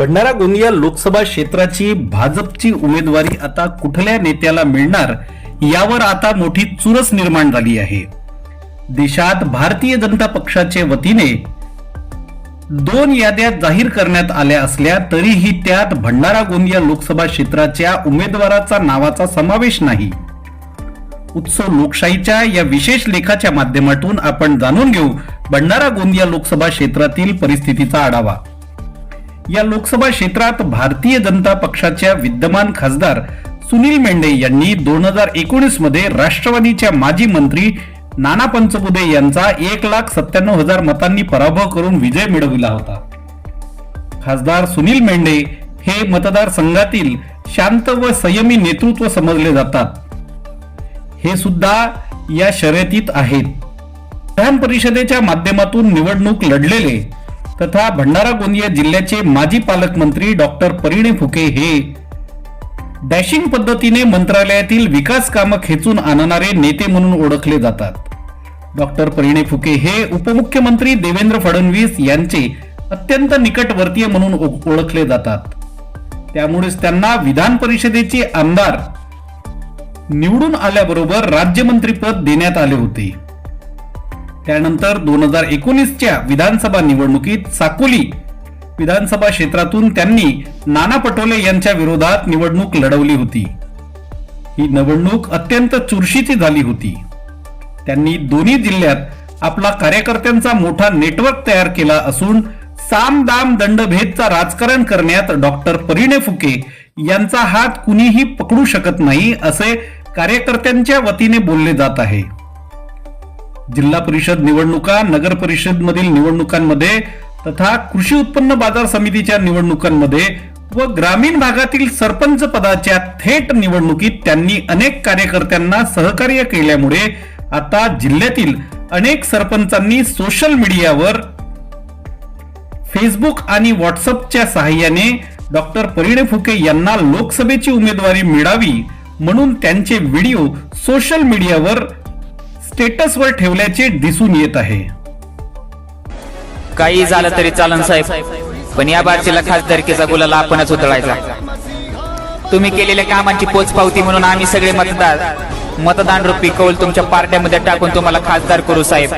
भंडारा गोंदिया लोकसभा क्षेत्राची भाजपची उमेदवारी आता कुठल्या नेत्याला मिळणार यावर आता मोठी चुरस निर्माण झाली आहे. देशात भारतीय जनता पक्षाच्या वतीने दोन याद्या जाहीर करण्यात आल्या असल्या तरीही त्यात भंडारा गोंदिया लोकसभा क्षेत्राच्या उमेदवाराचा नावाचा समावेश नाही. उत्सव लोकशाहीच्या या विशेष लेखाच्या माध्यमातून आपण जाणून घेऊ भंडारा गोंदिया लोकसभा क्षेत्रातील परिस्थितीचा आढावा. या लोकसभा क्षेत्रात भारतीय जनता पक्षाच्या विद्यमान खासदार सुनील मेंढे यांनी दोन हजार एकोणीसमध्ये राष्ट्रवादीच्या माजी मंत्री नाना पंचबुधे यांचा एक लाख सत्त्याण्णव हजार मतांनी पराभव करून विजय मिळविला होता. खासदार सुनील मेंढे हे मतदारसंघातील शांत व संयमी नेतृत्व समजले जातात. हे सुद्धा या शर्यतीत आहेत. विधान परिषदेच्या माध्यमातून निवडणूक लढलेले तथा भंडारा गोंदिया जिल्ह्याचे माजी पालकमंत्री डॉक्टर परिणे फुके हे डॅशिंग पद्धतीने मंत्रालयातील विकास कामं खेचून आणणारे नेते म्हणून ओळखले जातात. डॉक्टर परिणे फुके हे उपमुख्यमंत्री देवेंद्र फडणवीस यांचे अत्यंत निकटवर्तीय म्हणून ओळखले जातात. त्यामुळेच त्यांना विधान परिषदेचे आमदार निवडून आल्याबरोबर राज्यमंत्रीपद देण्यात आले होते. त्यानंतर दोन हजार एकोणीसच्या विधानसभा निवडणुकीत साकोली विधानसभा क्षेत्रातून त्यांनी नाना पटोले यांच्या विरोधात निवडणूक लढवली होती. ही निवडणूक अत्यंत चुरशीची झाली होती. त्यांनी दोन्ही जिल्ह्यात आपला कार्यकर्त्यांचा मोठा नेटवर्क तयार केला असून साम दाम दंडभेदचा राजकारण करण्यात डॉक्टर परिणे फुके यांचा हात कुणीही पकडू शकत नाही असे कार्यकर्त्यांच्या वतीने बोलले जात आहे. जिल्हा परिषद निवडणुका नगर परिषदमधील निवडणुकांमध्ये तथा कृषी उत्पन्न बाजार समितीच्या निवडणुकांमध्ये व ग्रामीण भागातील सरपंच पदाच्या थेट निवडणुकीत त्यांनी अनेक कार्यकर्त्यांना सहकार्य केल्यामुळे आता जिल्ह्यातील अनेक सरपंचांनी सोशल मीडियावर फेसबुक आणि व्हॉट्सअपच्या सहाय्याने डॉक्टर परिणे फुके यांना लोकसभेची उमेदवारी मिळावी म्हणून त्यांचे व्हिडिओ सोशल मीडियावर स्टेटसवर ठेवल्याचे दिसून येत आहे. काही झालं तरी चालन साहेब. पण या बारशीला खासदारकीचा गुलाला आपणच उतळायचा तुम्ही केलेल्या कामांची पोचपावती म्हणून आम्ही सगळे मतदार मतदान रूपी कौल तुमच्या पार्ट्यामध्ये टाकून तुम्हाला खासदार करू साहेब.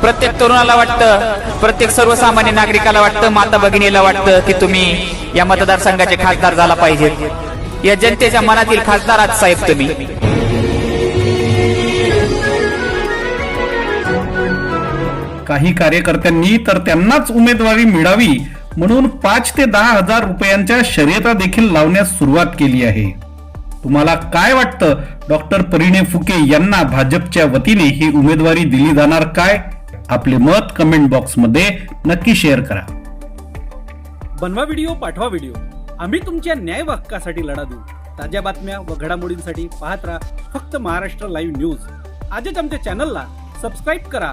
प्रत्येक तरुणाला वाटतं प्रत्येक सर्वसामान्य नागरिकाला वाटतं माता भगिनीला वाटतं की तुम्ही या मतदारसंघाचे खासदार झाला पाहिजेत. या जनतेच्या मनातील खासदार आहात साहेब तुम्ही. काही कार्यकर्त्यांनी तर त्यांनाच उमेदवारी मिळावी म्हणून पाच ते दहा हजार रुपयांच्या शर्यता देखील लावण्यास सुरुवात केली आहे. तुम्हाला काय वाटतं? डॉक्टर परिणे फुके यांना भाजपच्या वतीने ही उमेदवारी दिली जाणार काय? आपले मत कमेंट बॉक्समध्ये नक्की शेअर करा. बनवा व्हिडिओ पाठवा व्हिडिओ आम्ही तुमच्या न्याय हक्कासाठी लढा देऊ. ताज्या बातम्या व घडामोडींसाठी पाहत राहा फक्त महाराष्ट्र लाईव्ह न्यूज आजच आमच्या चॅनलला सबस्क्राईब करा.